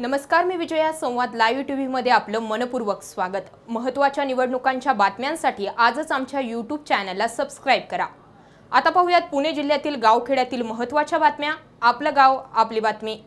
नमस्कार मी विजया. संवाद live T व्हीमध्ये आपलं मनपूर्वक स्वागत. महत्त्वाच्या निवडणुकांच्या बातम्यांसाठी आजच आमच्या यूट्यूब चॅनलला सबस्क्राईब करा. आता पाहूयात पुणे जिल्ह्यातील गावखेड्यातील महत्त्वाच्या बातम्या. आपलं गाव आपली बातमी.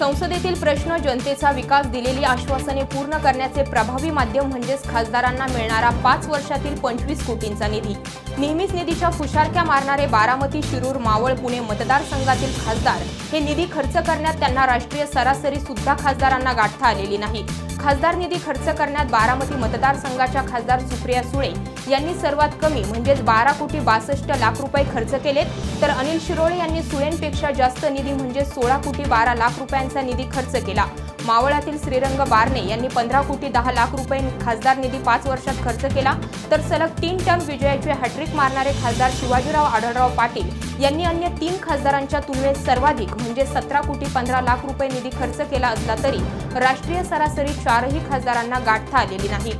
संसदेतील प्रश्न जनतेचा विकास दिलेली आश्वासने पूर्ण करण्याचे प्रभावी माध्यम म्हणजेच खासदारांना मिळणारा पाच वर्षातील पंचवीस कोटींचा निधी. नेहमीच निधीच्या फुशारक्या मारणारे बारामती शिरूर मावळ पुणे मतदारसंघातील खासदार हे निधी खर्च करण्यात त्यांना राष्ट्रीय सरासरी सुद्धा खासदारांना गाठता आलेली नाही. खासदार निधी खर्च करण्यात बारामती मतदारसंघाच्या खासदार सुप्रिया सुळे यांनी सर्वात कमी म्हणजेच बारा कोटी बासष्ट लाख रुपये खर्च केलेत. तर अनिल शिरोळे यांनी सुळेंपेक्षा जास्त निधी म्हणजे सोळा कोटी बारा लाख रुपयांचा निधी खर्च केला. मावळातील श्रीरंग बारणे यांनी पंधरा कोटी दहा लाख रुपये खासदार निधी पाच वर्षात खर्च केला. तर सलग तीन टर्म विजयाचे हॅट्रिक मारणारे खासदार शिवाजीराव आढळराव पाटील यांनी अन्य तीन खासदारांच्या तुलनेत सर्वाधिक म्हणजे सतरा कोटी पंधरा लाख रुपये निधी खर्च केला असला तरी राष्ट्रीय सरासरी चारही खासदारांना गाठता आलेली नाही.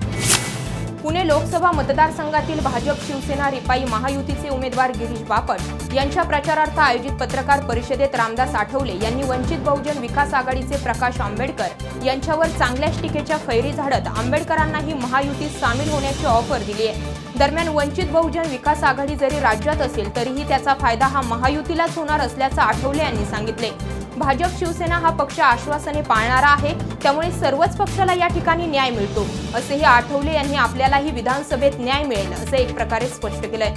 पुणे लोकसभा मतदारसंघातील भाजप शिवसेना रिपाई महायुतीचे उमेदवार गिरीश बापट यांच्या प्रचारार्थ आयोजित पत्रकार परिषदेत रामदास आठवले यांनी वंचित बहुजन विकास आघाडीचे प्रकाश आंबेडकर यांच्यावर चांगल्याच टीकेच्या फैरी झाडत आंबेडकरांनाही महायुतीत सामील होण्याची ऑफर दिली आहे. दरम्यान वंचित बहुजन विकास आघाडी जरी राज्यात असेल तरीही त्याचा फायदा हा महायुतीलाच होणार असल्याचं आठवले यांनी सांगितले. भाजप शिवसेना हा पक्ष आश्वासने पाळणारा आहे. त्यामुळे सर्वच पक्षाला या ठिकाणी न्याय मिळतो. असेही आठवले यांनी आपल्यालाही विधानसभेत न्याय मिळेल असं एक प्रकारे स्पष्ट केलंय.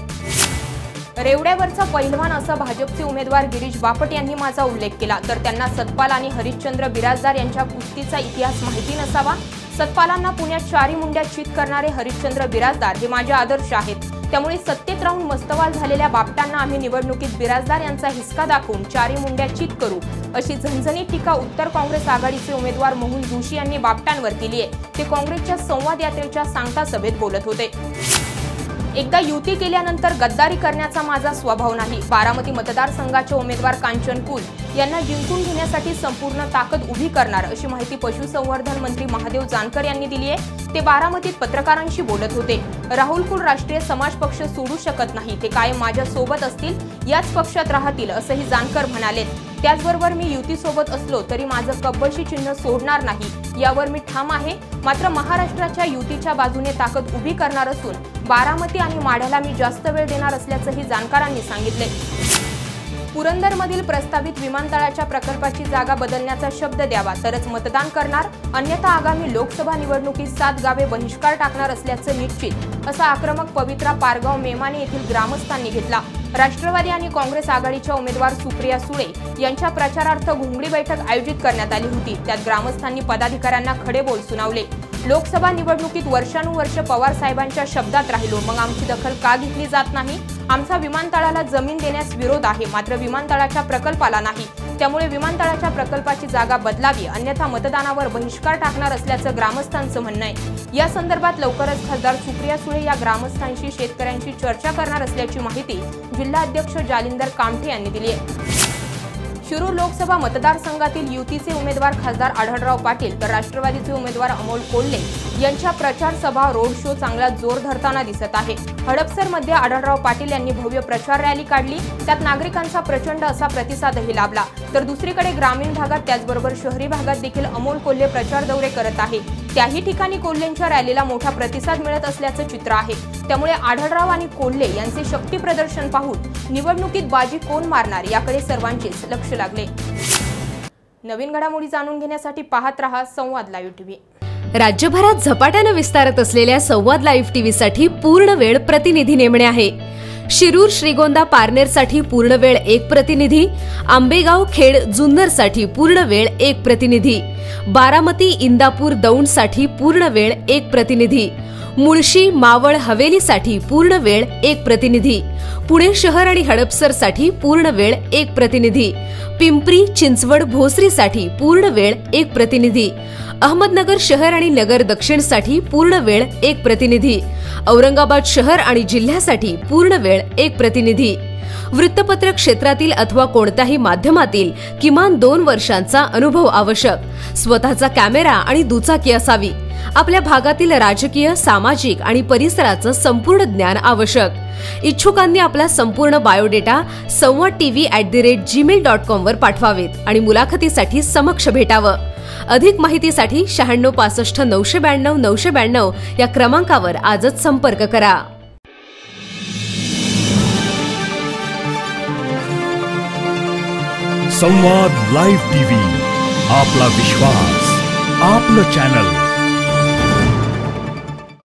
रेवड्यावरचा पहिलवान असा भाजपचे उमेदवार गिरीश बापट यांनी माझा उल्लेख केला. तर त्यांना सतपाल आणि हरिश्चंद्र बिराजदार यांच्या कुस्तीचा इतिहास माहिती नसावा सतपालांना पुण्यात चारी मुंड्या चित करणारे हरिश्चंद्र बिराजदार हे माझे आदर्श आहेत. त्यामुळे सत्तेत राहून मस्तवाल झालेल्या बापटांना आम्ही निवडणुकीत बिराजदार यांचा हिसका दाखवून चारी मुंड्या चित करू अशी झणझणीत टीका उत्तर काँग्रेस आघाडीचे उमेदवार मोहन जोशी यांनी बापटांवर केली आहे. ते काँग्रेसच्या संवाद यात्रेच्या सांगता सभेत बोलत होते. एकदा युती केल्यानंतर गद्दारी करण्याचा माझा स्वभाव नाही. बारामती मतदारसंघाचे उमेदवार कांचन कुल यांना जिंकून घेण्यासाठी संपूर्ण ताकद उभी करणार अशी माहिती पशुसंवर्धन मंत्री महादेव जानकर यांनी दिली आहे. ते बारामतीत पत्रकारांशी बोलत होते. राहुल कुल राष्ट्रीय समाज पक्ष सोडू शकत नाही. ते कायम माझ्या सोबत असतील याच पक्षात राहतील असंही जानकर म्हणालेत. त्याचबरोबर मी युतीसोबत असलो तरी माझं कब्बलशी चिन्ह सोडणार नाही. यावर मी ठाम आहे. मात्र महाराष्ट्राच्या युतीच्या बाजूने ताकद उभी करणार असून बारामती आणि माढ्याला मी जास्त वेळ देणार असल्याचंही जाणकारांनी सांगितले पुरंदरमधील प्रस्तावित विमानतळाच्या प्रकल्पाची जागा बदलण्याचा शब्द द्यावा तरच मतदान करणार अन्यथा आगामी लोकसभा निवडणुकीत सात गावे बहिष्कार टाकणार असल्याचं निश्चित असा आक्रमक पवित्रा पारगाव मेमाने येथील ग्रामस्थांनी घेतला. राष्ट्रवादी आणि काँग्रेस आघाडीच्या उमेदवार सुप्रिया सुळे यांच्या प्रचारार्थ घुंगडी बैठक आयोजित करण्यात आली होती. त्यात ग्रामस्थांनी पदाधिकाऱ्यांना खडे बोल सुनावले. लोकसभा निवडणुकीत वर्षानुवर्ष पवार साहेबांच्या शब्दात राहिलो मग आमची दखल का घेतली जात नाही? आमचा विमानतळाला जमीन देण्यास विरोध आहे मात्र विमानतळाच्या प्रकल्पाला नाही. त्यामुळे विमानतळाच्या प्रकल्पाची जागा बदलावी अन्यथा मतदानावर बहिष्कार टाकणार असल्याचं ग्रामस्थांचं म्हणणं आहे. या संदर्भात लवकरच खासदार सुप्रिया सुळे या ग्रामस्थांशी शेतकऱ्यांशी चर्चा करणार असल्याची माहिती जिल्हाध्यक्ष जालिंदर कामठे यांनी दिली आहे. शिरूर लोकसभा मतदारसंघातील युतीचे उमेदवार खासदार आढळराव पाटील तर राष्ट्रवादीचे उमेदवार अमोल कोल्हे यांच्या प्रचार सभा रोड शो चांगला जोर धरताना दिसत आहे. हडपसरमध्ये आढळराव पाटील यांनी भव्य प्रचार रॅली काढली. त्यात नागरिकांचा प्रचंड असा प्रतिसादही लाभला. तर दुसरीकडे ग्रामीण भागात त्याचबरोबर शहरी भागात देखील अमोल कोल्हे प्रचार दौरे करत आहे. त्याही ठिकाणी कोल्हेंच्या रॅलीला मोठा प्रतिसाद मिळत असल्याचं चित्र आहे. त्यामुळे आढळराव आणि कोल्हे यांचे शक्ती प्रदर्शन पाहून निवडणुकीत बाजी कोण मारणार याकडे सर्वांचेच लक्ष लागले. नवीन घडामोडी जाणून घेण्यासाठी पाहत रहा संवाद लाईव्ह टीव्ही. राज्यभरात झपाट्यानं विस्तारत असलेल्या संवाद लाईव्ह टीव्हीसाठी पूर्ण वेळ प्रतिनिधी नेमणे आहे. शिरूर श्रीगोंदा पारनेरसाठी पूर्ण वेळ एक प्रतिनिधी आंबेगाव खेड जुन्नरसाठी पूर्ण वेळ एक प्रतिनिधी बारामती इंदापूर दौंडसाठी पूर्ण वेळ एक प्रतिनिधी मुळशी मावळ हवेलीसाठी पूर्ण वेळ एक प्रतिनिधी पुणे शहर आणि हडपसरसाठी पूर्ण वेळ एक प्रतिनिधी पिंपरी चिंचवड भोसरीसाठी पूर्ण वेळ एक प्रतिनिधी अहमदनगर शहर आणि नगर दक्षिणसाठी पूर्ण वेळ एक प्रतिनिधी. औरंगाबाद शहर आणि जिल्ह्यासाठी पूर्ण वेळ एक प्रतिनिधी. वृत्तपत्र क्षेत्रातील अथवा कोणत्याही माध्यमातील किमान दोन वर्षांचा अनुभव आवश्यक. स्वतःचा कॅमेरा आणि दुचाकी असावी. आपल्या भागातील राजकीय सामाजिक आणि परिसराचं संपूर्ण ज्ञान आवश्यक. इच्छुकांनी आपला संपूर्ण biodata Samvad TV at the rate Gmail dot com वर पाठवावेत आणि मुलाखतीसाठी समक्ष भेटावं. अधिक माहितीसाठी शहाण्णव पासष्ट नऊशे ब्याण्णव नऊशे ब्याण्णव या क्रमांकावर आजच संपर्क करा. संवाद लाईव्ह टीव्ही आपला विश्वास आपलं चॅनल